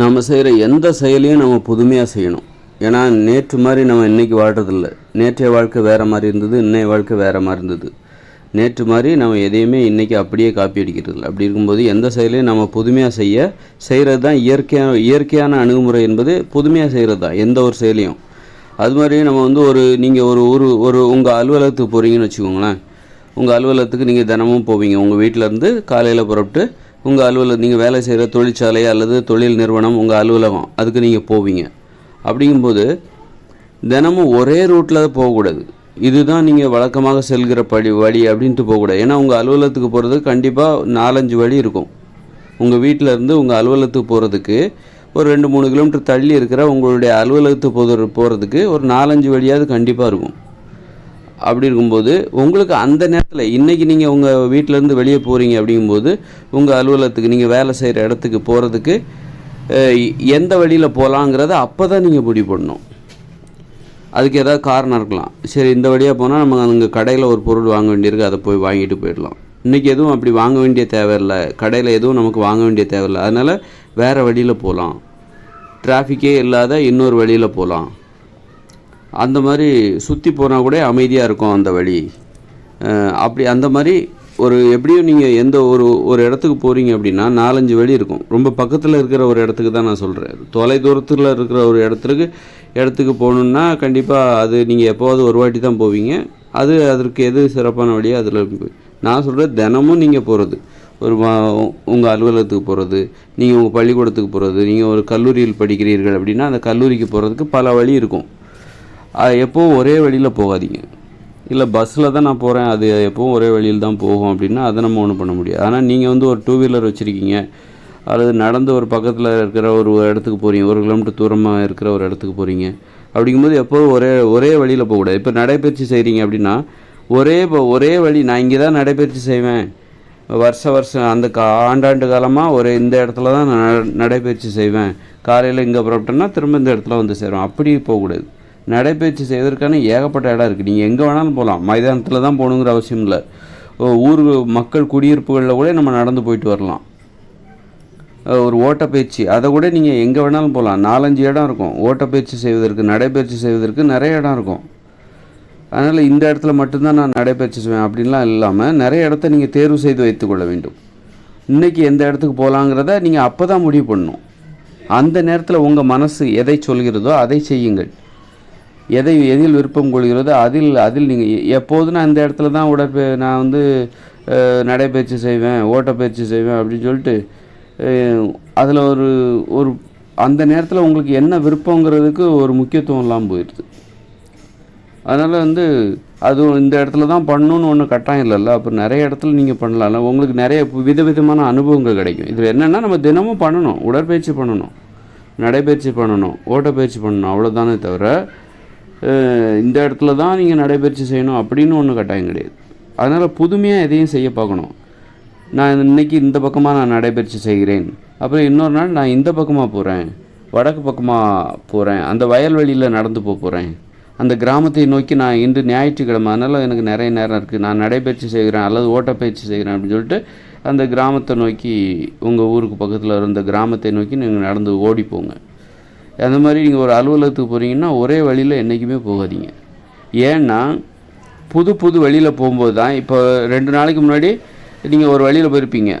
நாம் செய்கிற எந்த செயலையும் நம்ம புதுமையாக செய்யணும். ஏன்னா நேற்று மாதிரி நம்ம இன்றைக்கி வாழ்கிறதில்ல நேற்றைய வாழ்க்கை வேறு மாதிரி இருந்தது இன்றைய வாழ்க்கை வேறு மாதிரி இருந்தது. நேற்று மாதிரி நம்ம எதையுமே இன்றைக்கி அப்படியே காப்பி அடிக்கிறது இல்லை அப்படி இருக்கும்போது எந்த செயலையும் நம்ம புதுமையாக செய்ய செய்கிறது தான் இயற்கையான இயற்கையான அணுகுமுறை என்பது புதுமையாக செய்கிறது தான் எந்த ஒரு செயலையும். அது மாதிரி நம்ம வந்து ஒரு நீங்கள் ஒரு ஒரு ஒரு உங்கள் அலுவலகத்துக்கு போகிறீங்கன்னு வச்சுக்கோங்களேன். உங்கள் அலுவலகத்துக்கு நீங்கள் தினமும் போவீங்க. உங்கள் வீட்டிலேருந்து காலையில் புறப்பட்டு உங்கள் அலுவலகம் நீங்கள் வேலை செய்கிற தொழிற்சாலை அல்லது தொழில் நிறுவனம் உங்கள் அலுவலகம் அதுக்கு நீங்கள் போவீங்க. அப்படிங்கும்போது தினமும் ஒரே ரூட்டில் போகக்கூடாது. இதுதான் நீங்கள் வழக்கமாக செல்கிற படி வழி அப்படின்ட்டு போகக்கூடாது. ஏன்னா உங்கள் அலுவலகத்துக்கு போகிறது கண்டிப்பாக நாலஞ்சு வழி இருக்கும். உங்கள் வீட்டில் இருந்து உங்கள் அலுவலகத்துக்கு போகிறதுக்கு ஒரு ரெண்டு மூணு கிலோமீட்டர் தள்ளி இருக்கிற உங்களுடைய அலுவலகத்துக்கு போகிற போகிறதுக்கு ஒரு நாலஞ்சு வழியாவது கண்டிப்பாக இருக்கும். அப்படி இருக்கும்போது உங்களுக்கு அந்த நேரத்தில் இன்றைக்கி நீங்கள் உங்கள் வீட்டிலேருந்து வெளியே போகிறீங்க அப்படிங்கும்போது உங்கள் அலுவலகத்துக்கு நீங்கள் வேலை செய்கிற இடத்துக்கு போகிறதுக்கு எந்த வழியில் போகலாங்கிறத அப்போ தான் நீங்கள் முடிவு பண்ணணும். அதுக்கு ஏதாவது காரணம் இருக்கலாம். சரி இந்த வழியாக போனால் நம்ம அங்கே கடையில் ஒரு பொருள் வாங்க வேண்டியிருக்கு அதை போய் வாங்கிட்டு போயிடலாம். இன்றைக்கி எதுவும் அப்படி வாங்க வேண்டிய தேவையில்லை. கடையில் எதுவும் நமக்கு வாங்க வேண்டிய தேவையில்லை. அதனால் வேறு வழியில் போகலாம் டிராஃபிக்கே இல்லாத இன்னொரு வழியில் போகலாம் அந்த மாதிரி சுற்றி போனால் கூட அமைதியாக இருக்கும் அந்த வழி. அப்படி அந்த மாதிரி ஒரு எப்படியும் நீங்கள் எந்த ஒரு ஒரு இடத்துக்கு போகிறீங்க அப்படின்னா நாலஞ்சு வழி இருக்கும். ரொம்ப பக்கத்தில் இருக்கிற ஒரு இடத்துக்கு தான் நான் சொல்கிறேன் தொலை தூரத்தில் இருக்கிற ஒரு இடத்துக்கு இடத்துக்கு போகணுன்னா கண்டிப்பாக அது நீங்கள் எப்போவாவது ஒரு வாட்டி தான் போவீங்க. அது அதற்கு எது சிறப்பான வழியோ அதில் நான் சொல்கிறேன் தினமும் நீங்கள் போகிறது ஒரு உங்கள் அலுவலகத்துக்கு போகிறது நீங்கள் உங்கள் பள்ளிக்கூடத்துக்கு போகிறது நீங்கள் ஒரு கல்லூரியில் படிக்கிறீர்கள் அப்படின்னா அந்த கல்லூரிக்கு போகிறதுக்கு பல வழி இருக்கும். எப்போவும் ஒரே வழியில் போகாதீங்க. இல்லை பஸ்ஸில் தான் நான் போகிறேன் அது எப்போவும் ஒரே வழியில் தான் போகும் அப்படின்னா அதை நம்ம ஒன்றும் பண்ண முடியாது. ஆனால் நீங்கள் வந்து ஒரு டூ வீலர் வச்சுருக்கீங்க அல்லது நடந்து ஒரு பக்கத்தில் இருக்கிற ஒரு இடத்துக்கு போகிறீங்க ஒரு கிலோமீட்டர் தூரமாக இருக்கிற ஒரு இடத்துக்கு போகிறீங்க அப்படிங்கும்போது எப்போவும் ஒரே ஒரே வழியில் போகக்கூடாது. இப்போ நடைப்பயிற்சி செய்கிறீங்க அப்படின்னா ஒரே ப- ஒரே வழி நான் இங்கே தான் நடைப்பயிற்சி செய்வேன். வருஷ வருஷம் அந்த கா ஆண்டாண்டு காலமாக ஒரு இந்த இடத்துல தான் நான் நடைப்பயிற்சி செய்வேன். காலையில் இங்கே புறப்பட்டேன்னா திரும்ப இந்த இடத்துல வந்து சேரும் அப்படி போகக்கூடாது. நடைப்பயிற்சி செய்வதற்கான ஏகப்பட்ட இடம் இருக்குது நீங்கள் எங்கே வேணாலும் போகலாம் மைதானத்தில் தான் போகணுங்கிற அவசியம் இல்லை. ஊர் மக்கள் குடியிருப்புகளில் கூட நம்ம நடந்து போயிட்டு வரலாம். ஒரு ஓட்டப்பயிற்சி. அதை கூட நீங்கள் எங்கே வேணாலும் போகலாம் நாலஞ்சு இடம் இருக்கும். ஓட்டப்பயிற்சி செய்வதற்கு நடைப்பயிற்சி செய்வதற்கு நிறைய இடம் இருக்கும். அதனால் இந்த இடத்துல மட்டும்தான் நான் நடைப்பயிற்சி செய்வேன் அப்படின்லாம் இல்லாமல் நிறைய இடத்த நீங்கள் தேர்வு செய்து வைத்துக்கொள்ள வேண்டும். இன்றைக்கி எந்த இடத்துக்கு போகலாங்கிறத நீங்கள் அப்போ தான் முடிவு பண்ணணும். அந்த நேரத்தில் உங்கள் மனசு எதை சொல்கிறதோ அதை செய்யுங்கள். எதை எதில் விருப்பம் கொள்கிறதோ அதில் அதில் நீங்கள் எப்போதும் நான் இந்த இடத்துல தான் உடற்ப நான் வந்து நடைப்பயிற்சி செய்வேன் ஓட்டப்பயிற்சி செய்வேன் அப்படின்னு சொல்லிட்டு அதில் ஒரு ஒரு அந்த நேரத்தில் உங்களுக்கு என்ன விருப்பங்கிறதுக்கு ஒரு முக்கியத்துவம் இல்லாமல் போயிடுது. அதனால் வந்து அது இந்த இடத்துல தான் பண்ணணும்னு ஒன்றும் கட்டாயம் இல்லைல்ல. அப்போ நிறைய இடத்துல நீங்கள் பண்ணலாம்ல உங்களுக்கு நிறைய விதவிதமான அனுபவங்கள் கிடைக்கும். இதில் என்னென்னா நம்ம தினமும் பண்ணணும். உடற்பயிற்சி பண்ணணும். நடைப்பயிற்சி பண்ணணும். ஓட்டப்பயிற்சி பண்ணணும். அவ்வளோதானே தவிர இந்த இடத்துல தான் நீங்கள் நடைபயிற்சி செய்யணும் அப்படின்னு ஒன்றும் கட்டாயம் கிடையாது. அதனால் புதுமையாக எதையும் செய்ய பார்க்கணும். நான் இன்னைக்கு இந்த பக்கமாக நான் நடைபயிற்சி செய்கிறேன். அப்புறம் இன்னொரு நாள் நான் இந்த பக்கமாக போகிறேன் வடக்கு பக்கமாக போகிறேன் அந்த வயல்வெளியில் நடந்து போக போகிறேன் அந்த கிராமத்தை நோக்கி நான் இன்று ஞாயிற்றுக்கிழமை அதனால் எனக்கு நிறைய நேரம் இருக்குது நான் நடைபயிற்சி செய்கிறேன் அல்லது ஓட்டப்பயிற்சி செய்கிறேன் அப்படின்னு சொல்லிட்டு அந்த கிராமத்தை நோக்கி உங்கள் ஊருக்கு பக்கத்தில் இருந்த கிராமத்தை நோக்கி நீங்கள் நடந்து ஓடி போங்க. அந்த மாதிரி நீங்கள் ஒரு அலுவலகத்துக்கு போகிறீங்கன்னா ஒரே வழியில் என்றைக்குமே போகாதீங்க. ஏன்னா புது புது வழியில் போகும்போது தான் இப்போ ரெண்டு நாளைக்கு முன்னாடி நீங்கள் ஒரு வழியில் போயிருப்பீங்க.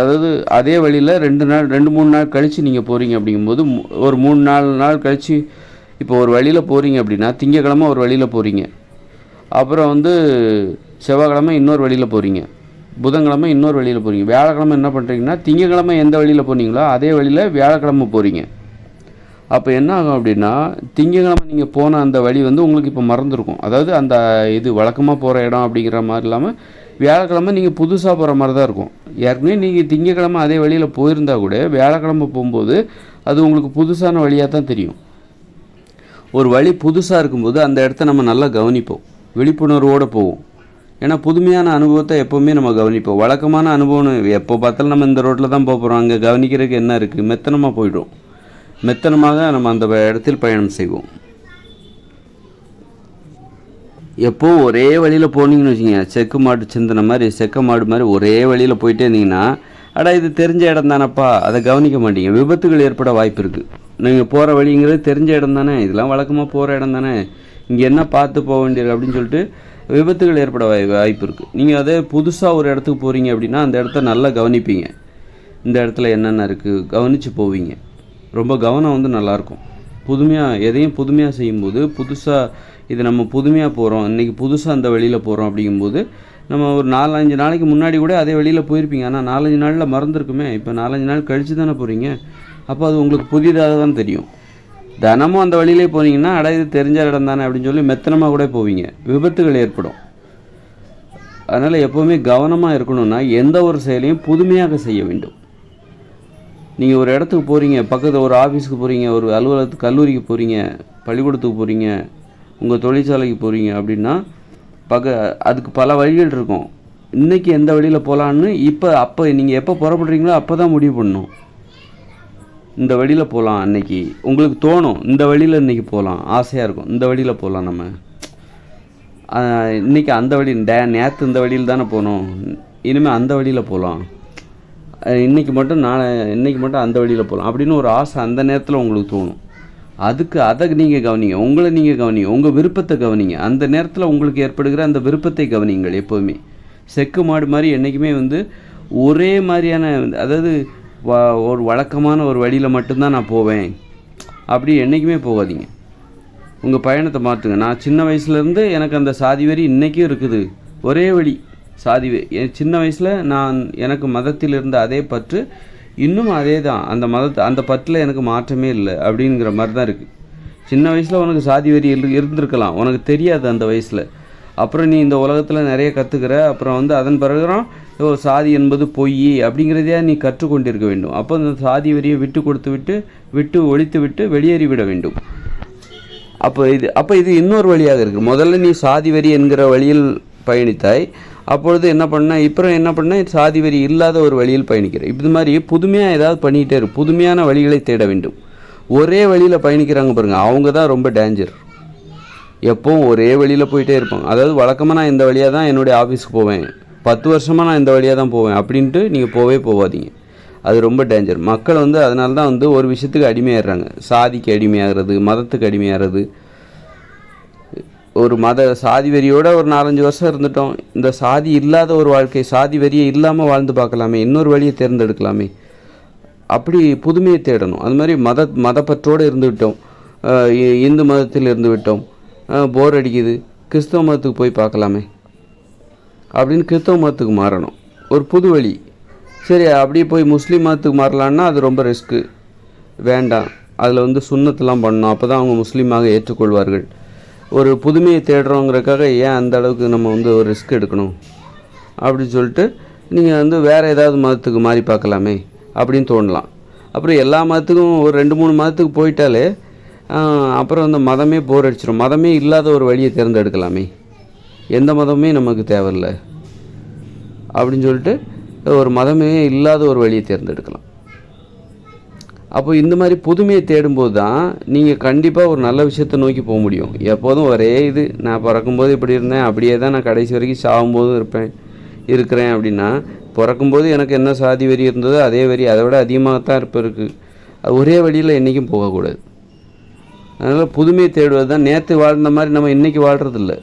அதாவது அதே வழியில் ரெண்டு நாள் ரெண்டு மூணு நாள் கழித்து நீங்கள் போகிறீங்க அப்படிங்கும்போது ஒரு மூணு நாலு நாள் கழித்து இப்போ ஒரு வழியில் போகிறீங்க அப்படின்னா திங்கக்கிழமை ஒரு வழியில் போகிறீங்க அப்புறம் வந்து செவ்வாய்க்கிழமை இன்னொரு வழியில் போகிறீங்க புதன்கிழமை இன்னொரு வழியில் போகிறீங்க வியாழக்கிழமை என்ன பண்ணுறீங்கன்னா திங்கக்கிழமை எந்த வழியில் போனீங்களோ அதே வழியில் வியாழக்கிழமை போகிறீங்க அப்போ என்ன ஆகும் அப்படின்னா திங்கக்கிழமை நீங்கள் போன அந்த வழி வந்து உங்களுக்கு இப்போ மறந்துருக்கும். அதாவது அந்த இது வழக்கமாக போகிற இடம் அப்படிங்கிற மாதிரி இல்லாமல் வியாழக்கிழமை நீங்கள் புதுசாக போகிற மாதிரி தான் இருக்கும். ஏற்கனவே நீங்கள் திங்கக்கிழமை அதே வழியில் போயிருந்தா கூட வியாழக்கிழமை போகும்போது அது உங்களுக்கு புதுசான வழியாக தான் தெரியும். ஒரு வழி புதுசாக இருக்கும்போது அந்த இடத்த நம்ம நல்லா கவனிப்போம். விழிப்புணர்வோடு போவோம். ஏன்னா புதுமையான அனுபவத்தை எப்போவுமே நம்ம கவனிப்போம். வழக்கமான அனுபவம் எப்போ பார்த்தாலும் நம்ம இந்த ரோட்டில் தான் போக போகிறோம் அங்கே கவனிக்கிறதுக்கு என்ன இருக்குது மெத்தனமாக போயிடும் மெத்தனமாக நம்ம அந்த இடத்தில் பயணம் செய்வோம். எப்போ ஒரே வழியில் போனீங்கன்னு வச்சுக்கோங்க செக்கு மாடு சிந்தின மாதிரி செக்க மாடு மாதிரி ஒரே வழியில் போயிட்டே இருந்தீங்கன்னா அடா இது தெரிஞ்ச இடம் தானப்பா அதை கவனிக்க மாட்டீங்க. விபத்துகள் ஏற்பட வாய்ப்பு இருக்குது நீங்கள் போகிற வழிங்கிறது தெரிஞ்ச இடம் தானே இதெல்லாம் வழக்கமாக போகிற இடம் தானே இங்கே என்ன பார்த்து போக வேண்டியது அப்படின்னு சொல்லிட்டு விபத்துகள் ஏற்பட வாய் வாய்ப்பு இருக்குது நீங்கள் அதே புதுசாக ஒரு இடத்துக்கு போகிறீங்க அப்படின்னா அந்த இடத்த நல்லா கவனிப்பீங்க. இந்த இடத்துல என்னென்ன இருக்குது கவனித்து போவீங்க. ரொம்ப கவனம் வந்து நல்லாயிருக்கும். புதுமையாக எதையும் புதுமையாக செய்யும்போது புதுசாக இது நம்ம புதுமையாக போகிறோம் இன்றைக்கி புதுசாக அந்த வழியில் போகிறோம் அப்படிங்கும்போது நம்ம ஒரு நாலஞ்சு நாளைக்கு முன்னாடி கூட அதே வெளியில் போயிருப்பீங்க. ஆனால் நாலஞ்சு நாளில் மறந்துருக்குமே. இப்போ நாலஞ்சு நாள் கழித்து தானே போகிறீங்க அப்போ அது உங்களுக்கு புதிதாக தான் தெரியும். தினமும் அந்த வழியிலே போனீங்கன்னா அட இது தெரிஞ்ச இடம் தானே அப்படின்னு சொல்லி மெத்தனமாக கூட போவீங்க. விபத்துகள் ஏற்படும். அதனால் எப்போவுமே கவனமாக இருக்கணும்னா எந்த ஒரு செயலையும் புதுமையாக செய்ய வேண்டும். நீங்கள் ஒரு இடத்துக்கு போகிறீங்க பக்கத்தில் ஒரு ஆஃபீஸுக்கு போகிறீங்க ஒரு அலுவலகத்துக்கு கல்லூரிக்கு போகிறீங்க பள்ளிக்கூடத்துக்கு போகிறீங்க உங்கள் தொழிற்சாலைக்கு போகிறீங்க அப்படின்னா பக்க அதுக்கு பல வழிகள் இருக்கும். இன்றைக்கி எந்த வழியில் போகலான்னு இப்போ அப்போ நீங்கள் எப்போ புறப்படுறீங்களோ அப்போ தான் முடிவு பண்ணணும். இந்த வழியில் போகலாம் அன்னைக்கு. உங்களுக்கு தோணும் இந்த வழியில் இன்றைக்கி போகலாம் ஆசையாக இருக்கும் இந்த வழியில் போகலாம் நம்ம. இன்றைக்கி அந்த வழி டே நேற்று இந்த வழியில் தானே போகணும் இனிமேல் அந்த வழியில் போகலாம் இன்றைக்கி மட்டும் நான் இன்றைக்கி மட்டும் அந்த வழியில் போகலாம் அப்படின்னு ஒரு ஆசை அந்த நேரத்தில் உங்களுக்கு தோணும். அதுக்கு அதை நீங்கள் கவனிங்க. உங்களை நீங்கள் கவனிங்க. உங்கள் விருப்பத்தை கவனிங்க. அந்த நேரத்தில் உங்களுக்கு ஏற்படுகிற அந்த விருப்பத்தை கவனிங்கள் எப்போவுமே செக்கு மாடு மாதிரி என்றைக்குமே வந்து ஒரே மாதிரியான அதாவது வ- ஒரு வழக்கமான ஒரு வழியில் மட்டும்தான் நான் போவேன். அப்படி என்றைக்குமே போகாதீங்க. உங்கள் பயணத்தை மாற்றுங்க நான் சின்ன வயசுலேருந்து எனக்கு அந்த சாதி வரி இன்றைக்கும் இருக்குது. ஒரே வழி. சாதி என் சின்ன வயசில் நான் எனக்கு மதத்தில் இருந்த அதே பற்று இன்னும் அதே தான் அந்த மதத்தை அந்த பற்றில் எனக்கு மாற்றமே இல்லை அப்படிங்கிற மாதிரி தான் இருக்குது சின்ன வயசில் உனக்கு சாதி வெறி இரு- இருந்திருக்கலாம். உனக்கு தெரியாது அந்த வயசில். அப்புறம் நீ இந்த உலகத்தில் நிறைய கற்றுக்கிற அப்புறம் வந்து அதன் பிறகுறம் ஓ சாதி என்பது பொய் அப்படிங்கிறதையா நீ கற்றுக்கொண்டிருக்க வேண்டும். அப்போ அந்த சாதி வரியை விட்டு கொடுத்து விட்டு விட்டு ஒழித்து விட்டு வெளியேறி விட வேண்டும். அப்போ இது அப்போ இது இன்னொரு வழியாக இருக்குது முதல்ல நீ சாதி வரி என்கிற வழியில் பயணித்தாய். அப்பொழுது என்ன பண்ண இப்போ என்ன பண்ண சாதி வரி இல்லாத ஒரு வழியில் பயணிக்கிறேன் இது மாதிரி புதுமையாக ஏதாவது பண்ணிக்கிட்டே இரு. புதுமையான வழிகளை தேட வேண்டும். ஒரே வழியில் பயணிக்கிறாங்க பாருங்கள் அவங்க தான் ரொம்ப டேஞ்சர் எப்போவும் ஒரே வழியில் போயிட்டே இருப்பாங்க. அதாவது வழக்கமாக நான் இந்த வழியாக தான் என்னுடைய ஆஃபீஸ்க்கு போவேன். பத்து வருஷமாக நான் இந்த வழியாக தான் போவேன் அப்படின்ட்டு நீங்கள் போவே போகாதீங்க அது ரொம்ப டேஞ்சர் மக்கள் வந்து அதனால தான் வந்து ஒரு விஷயத்துக்கு அடிமையாகிறாங்க சாதிக்கு அடிமையாகிறது மதத்துக்கு அடிமையாகிறது ஒரு மத சாதி வெறியோட ஒரு நாலஞ்சு வருஷம் இருந்துட்டோம். இந்த சாதி இல்லாத ஒரு வாழ்க்கை சாதி வெறியை இல்லாமல் வாழ்ந்து பார்க்கலாமே இன்னொரு வழியை தேர்ந்தெடுக்கலாமே. அப்படி புதுமையை தேடணும். அது மாதிரி மத மதப்பற்றோடு இருந்து விட்டோம். இ- இந்து மதத்தில் இருந்து விட்டோம். போர் அடிக்குது. கிறிஸ்தவ மதத்துக்கு போய் பார்க்கலாமே. அப்படின்னு கிறிஸ்தவ மதத்துக்கு மாறணும். ஒரு புது வழி. சரி அப்படியே போய் முஸ்லீம் மதத்துக்கு மாறலான்னா அது ரொம்ப ரிஸ்க்கு. வேண்டாம். அதில் வந்து சுண்ணத்தெல்லாம் பண்ணணும். அப்போ தான் அவங்க முஸ்லீமாக ஏற்றுக்கொள்வார்கள். ஒரு புதுமையை தேடுறோங்கிறதுக்காக ஏன் அந்த அளவுக்கு நம்ம வந்து ஒரு ரிஸ்க் எடுக்கணும்? அப்படின்னு சொல்லிட்டு நீங்கள் வந்து வேறு ஏதாவது மதத்துக்கு மாறி பார்க்கலாமே அப்படின்னு தோணலாம். அப்புறம் எல்லா மதத்துக்கும் ஒரு ரெண்டு மூணு மதத்துக்கு போயிட்டாலே அப்புறம் அந்த மதமே போர் அடிச்சிடும் மதமே இல்லாத ஒரு வழியை தேர்ந்தெடுக்கலாமே. எந்த மதமுமே நமக்கு தேவையில்லை. அப்படின்னு சொல்லிட்டு ஒரு மதமே இல்லாத ஒரு வழியை தேர்ந்தெடுக்கலாம். அப்போ இந்த மாதிரி புதுமையை தேடும்போது தான் நீங்கள் கண்டிப்பாக ஒரு நல்ல விஷயத்தை நோக்கி போக முடியும். எப்போதும் ஒரே இது நான் பிறக்கும்போது இப்படி இருந்தேன் அப்படியே தான் நான் கடைசி வரைக்கும் சாகும்போதும் இருப்பேன் இருக்கிறேன் அப்படின்னா பிறக்கும்போது எனக்கு என்ன சாதி வரி இருந்ததோ அதே வரி அதை விட அதிகமாகத்தான் இருப்ப இருக்குது அது ஒரே வழியில் என்றைக்கும் போகக்கூடாது. அதனால் புதுமையை தேடுவது தான் நேற்று வாழ்ந்த மாதிரி நம்ம இன்றைக்கி வாழ்கிறதில்ல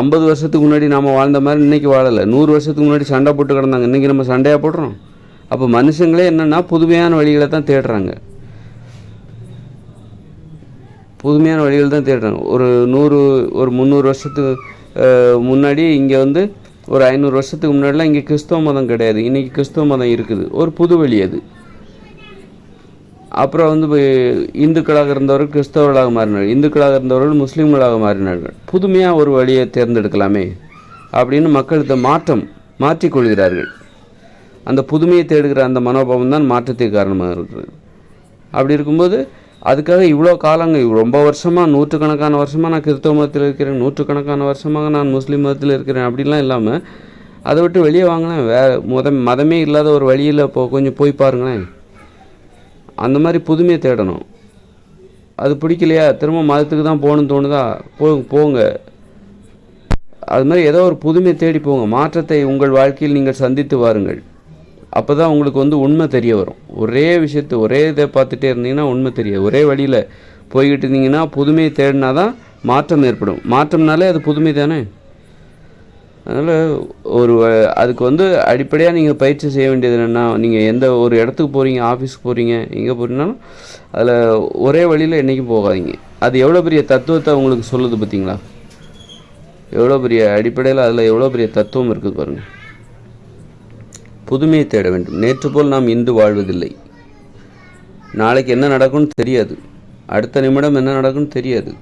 ஐம்பது வருஷத்துக்கு முன்னாடி நம்ம வாழ்ந்த மாதிரி இன்றைக்கி வாழலை. நூறு வருஷத்துக்கு முன்னாடி சண்டை போட்டு கிடந்தாங்க இன்றைக்கி நம்ம சண்டையாக போடுறோம்? அப்போ மனுஷங்களே என்னென்னா புதுமையான வழிகளை தான் தேடுறாங்க. புதுமையான வழிகள் தான் தேடுறாங்க. ஒரு நூறு ஒரு முந்நூறு வருஷத்துக்கு முன்னாடி இங்கே வந்து ஒரு ஐநூறு வருஷத்துக்கு முன்னாடிலாம் இங்கே கிறிஸ்தவ மதம் கிடையாது. இன்றைக்கி கிறிஸ்தவ மதம் இருக்குது. ஒரு புது வழி அது. அப்புறம் வந்து இந்துக்களாக இருந்தவர்கள் கிறிஸ்தவர்களாக மாறினார்கள். இந்துக்களாக இருந்தவர்கள் முஸ்லீம்களாக மாறினார்கள். புதுமையாக ஒரு வழியை தேர்ந்தெடுக்கலாமே அப்படின்னு மக்கள் மாற்றம் மாற்றிக்கொள்கிறார்கள். அந்த புதுமையை தேடுகிற அந்த மனோபாவம் தான் மாற்றத்திற்கு காரணமாக இருக்குது அப்படி இருக்கும்போது அதுக்காக இவ்வளோ காலங்கள் ரொம்ப வருஷமாக நூற்றுக்கணக்கான வருஷமாக நான் கிறிஸ்தவ மதத்தில் இருக்கிறேன் நூற்றுக்கணக்கான வருஷமாக நான் முஸ்லீம் மதத்தில் இருக்கிறேன் அப்படிலாம் இல்லாமல் அதை விட்டு வெளியே வாங்கினேன். வே முத மதமே இல்லாத ஒரு வழியில் போ கொஞ்சம் போய் பாருங்களேன். அந்த மாதிரி புதுமையை தேடணும். அது பிடிக்கலையா? திரும்ப மதத்துக்கு தான் போகணும்னு தோணுதா? போ போங்க. அது மாதிரி ஏதோ ஒரு புதுமையை தேடி போங்க. மாற்றத்தை உங்கள் வாழ்க்கையில் நீங்கள் சந்தித்து வாருங்கள். அப்போ தான் உங்களுக்கு வந்து உண்மை தெரிய வரும். ஒரே விஷயத்து ஒரே இதை பார்த்துட்டே இருந்தீங்கன்னா உண்மை தெரியாது. ஒரே வழியில் போய்கிட்டு இருந்தீங்கன்னா புதுமையை தேடினா தான் மாற்றம் ஏற்படும். மாற்றம்னாலே அது புதுமை தானே? அதனால் ஒரு வ- அதுக்கு வந்து அடிப்படையாக நீங்கள் பயிற்சி செய்ய வேண்டியது என்னென்னா நீங்கள் எந்த ஒரு இடத்துக்கு போகிறீங்க ஆஃபீஸ்க்கு போகிறீங்க எங்கே போகிறீங்கனாலும் அதில் ஒரே வழியில் என்றைக்கும் போகாதீங்க. அது எவ்வளோ பெரிய தத்துவத்தை உங்களுக்கு சொல்லுது பார்த்தீங்களா எவ்வளோ பெரிய அடிப்படையில் அதில் எவ்வளோ பெரிய தத்துவம் இருக்குது பாருங்கள் புதுமையை தேட வேண்டும். நேற்று போல் நாம் இன்று வாழ்வதில்லை. நாளைக்கு என்ன நடக்கும்னு தெரியாது. அடுத்த நிமிடம் என்ன நடக்கும்னு தெரியாது.